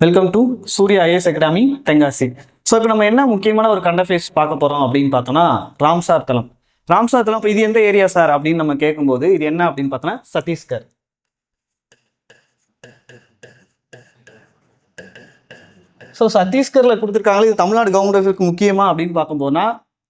Welcome to Surya IS academy Tenkasi so இப்போ நம்ம என்ன முக்கியமான ஒரு கண்ட ஃபேஸ் பார்க்க போகிறோம் அப்படின்னு பார்த்தோம்னா ராம்சார் தலம் ராம்சார் தலம் இப்போ இது எந்த ஏரியா சார் அப்படின்னு நம்ம கேட்கும்போது இது என்ன அப்படின்னு பார்த்தோன்னா சத்தீஸ்கர். ஸோ சத்தீஸ்கரில் கொடுத்துருக்காங்களே இது தமிழ்நாடு கவர்மெண்ட்டுக்கு முக்கியமா அப்படின்னு பார்க்கும்போதுனா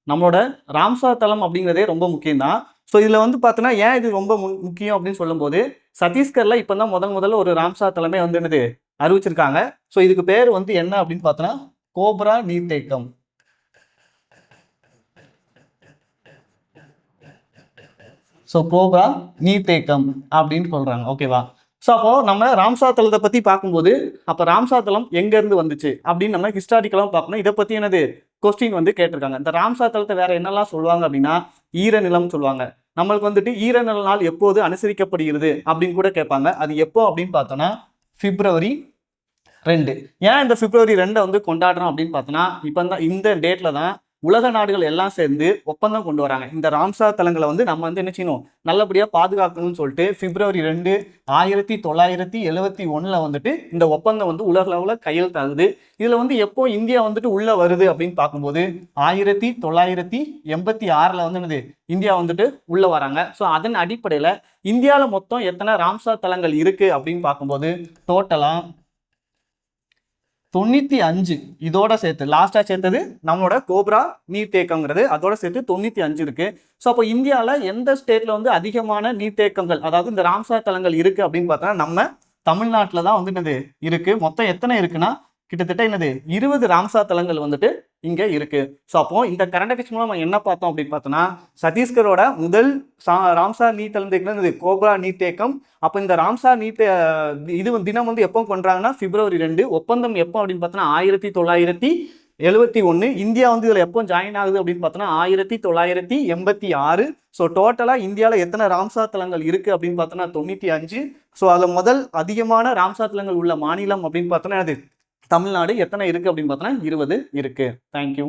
நம்மளோட ராம்சார் தலம் அப்படிங்கிறதே ரொம்ப முக்கியம்தான். ஸோ இதில் வந்து பார்த்தோன்னா ஏன் இது ரொம்ப மு- முக்கியம் அப்படின்னு சொல்லும்போது சத்தீஸ்கரில் இப்போ தான் முதல் முதல்ல ஒரு ராம்சார் தலமே வந்து என்னது? அறிவிச்சிருக்காங்க. ஸோ இதுக்கு பேர் வந்து என்ன அப்படின்னு பார்த்தோன்னா கோப்ரா நீர்த்தேக்கம். ஸோ கோப்ரா நீர்த்தேக்கம் அப்படின்னு சொல்றாங்க. ஓகேவா ஸோ அப்போ நம்ம ராம்சா தலத்தை பத்தி பார்க்கும்போது அப்போ ராம்சா தலம் எங்க இருந்து வந்துச்சு அப்படின்னு நம்ம ஹிஸ்டாரிக்கலாக பார்க்கணும். இதை பத்தி என்னது? கொஸ்டின் வந்து கேட்டிருக்காங்க. இந்த ராம்சா தலத்தை வேற என்னெல்லாம் சொல்லுவாங்க அப்படின்னா ஈரநிலம் சொல்லுவாங்க. நம்மளுக்கு வந்துட்டு ஈரநில நாள் எப்போது அனுசரிக்கப்படுகிறது அப்படின்னு கூட கேட்பாங்க. அது எப்போ அப்படின்னு பார்த்தோன்னா பிப்ரவரி ரெண்டு. ஏன் இந்த பிப்ரவரி ரெண்டை வந்து கொண்டாடுறோம் அப்படின்னு பார்த்தோன்னா இப்போ தான் இந்த டேட்டில் தான் உலக நாடுகள் எல்லாம் சேர்ந்து ஒப்பந்தம் கொண்டு வராங்க. இந்த ராம்சார் தலங்களை வந்து நம்ம வந்து என்ன செய்யணும்? நல்லபடியாக பாதுகாக்கணும்னு சொல்லிட்டு பிப்ரவரி ரெண்டு ஆயிரத்தி தொள்ளாயிரத்தி எழுவத்தி ஒன்றில் வந்துட்டு இந்த ஒப்பந்தம் வந்து உலக அளவில் கையெழுத்தாகுது இதில் வந்து எப்போ இந்தியா வந்துட்டு உள்ளே வருது அப்படின்னு பார்க்கும்போது ஆயிரத்தி தொள்ளாயிரத்தி எண்பத்தி ஆறில் வந்து என்னது? இந்தியா வந்துட்டு உள்ளே வராங்க. ஸோ அதன் அடிப்படையில் இந்தியாவில் மொத்தம் எத்தனை ராம்சார் தலங்கள் இருக்குது அப்படின்னு பார்க்கும்போது டோட்டலாக தொண்ணூத்தி அஞ்சு இதோட சேர்த்து லாஸ்டா சேர்த்தது நம்மளோட கோப்ரா நீர்த்தேக்கங்கிறது. அதோட சேர்த்து தொண்ணூத்தி அஞ்சு இருக்கு. ஸோ அப்போ இந்தியாவில் எந்த ஸ்டேட்ல வந்து அதிகமான நீர்த்தேக்கங்கள் அதாவது இந்த ராம்சார் தலங்கள் இருக்கு அப்படின்னு பார்த்தோன்னா நம்ம தமிழ்நாட்டில் தான் வந்து என்னது இருக்கு. மொத்தம் எத்தனை இருக்குன்னா கிட்டத்தட்ட என்னது இருபது ராம்சா தலங்கள் வந்துட்டு இங்கே இருக்கு. ஸோ அப்போ இந்த கரண்ட் அஃபேர்ஸ் மூலம் நம்ம என்ன பார்த்தோம் அப்படின்னு பார்த்தோம்னா சத்தீஸ்கரோட முதல் சா ராம்சார் நீர்த்தலம் என்னது கோப்ரா நீர்த்தேக்கம் அப்போ இந்த ராம்சார் நீர்த்தே இது தினம் வந்து எப்போ கொண்டாங்கன்னா பிப்ரவரி ரெண்டு ஒப்பந்தம் எப்போ அப்படின்னு பார்த்தோன்னா ஆயிரத்தி தொள்ளாயிரத்தி எழுபத்தி ஒன்று இந்தியா வந்து இதில் எப்போ ஜாயின் ஆகுது அப்படின்னு பார்த்தோன்னா ஆயிரத்தி தொள்ளாயிரத்தி எண்பத்தி ஆறு. ஸோ டோட்டலாக இந்தியாவில் எத்தனை ராம்சா தலங்கள் இருக்குது அப்படின்னு பார்த்தோன்னா தொண்ணூற்றி அஞ்சு. ஸோ அதில் முதல் அதிகமான ராம்சா தலங்கள் உள்ள மாநிலம் அப்படின்னு பார்த்தோன்னா அது தமிழ்நாடு எத்தனை இருக்குது அப்படின்னு பார்த்தோன்னா இருபது இருக்குது தேங்க்யூ